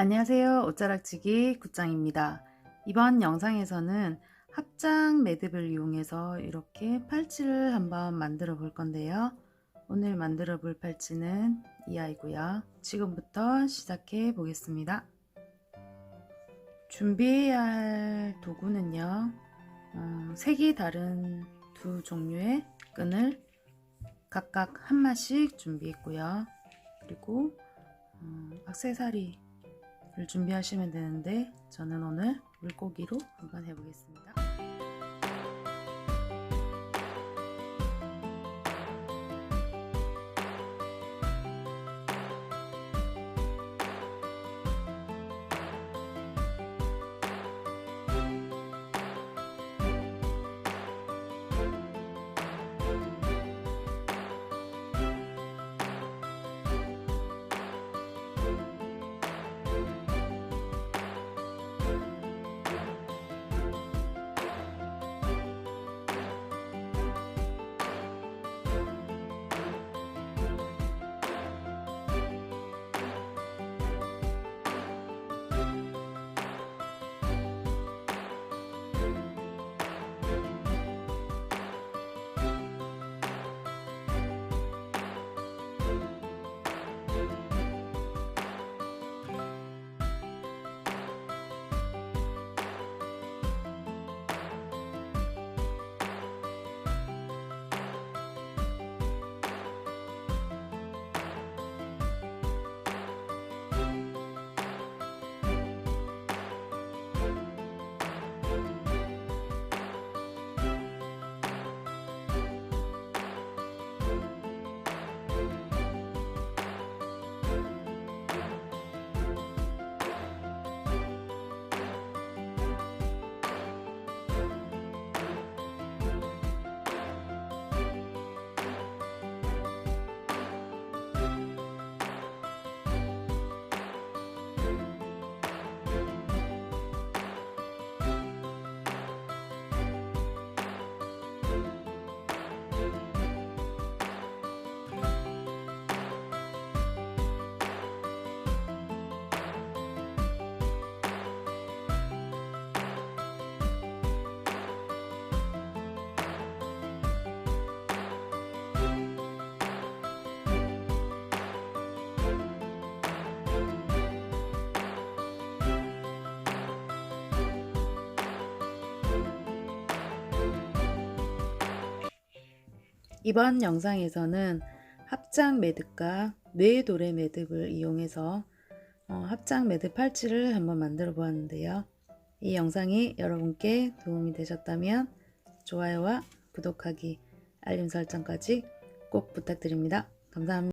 안녕하세요. 옷자락치기 굿장입니다. 이번 영상에서는 합장 매듭을 이용해서 이렇게 팔찌를 한번 만들어 볼 건데요. 오늘 만들어 볼 팔찌는 이 아이고요. 지금부터 시작해 보겠습니다. 준비해야 할 도구는요. 어, 색이 다른 두 종류의 끈을 각각 한 마씩 준비했고요. 그리고 어, 악세사리 를 준비하시면 되는데 저는 오늘 물고기로 한번 해보겠습니다. 이번 영상에서는 합장 매듭과 뇌도래 매듭을 이용해서 어, 합장 매듭 팔찌를 한번 만들어 보았는데요. 이 영상이 여러분께 도움이 되셨다면 좋아요와 구독하기, 알림 설정까지 꼭 부탁드립니다. 감사합니다.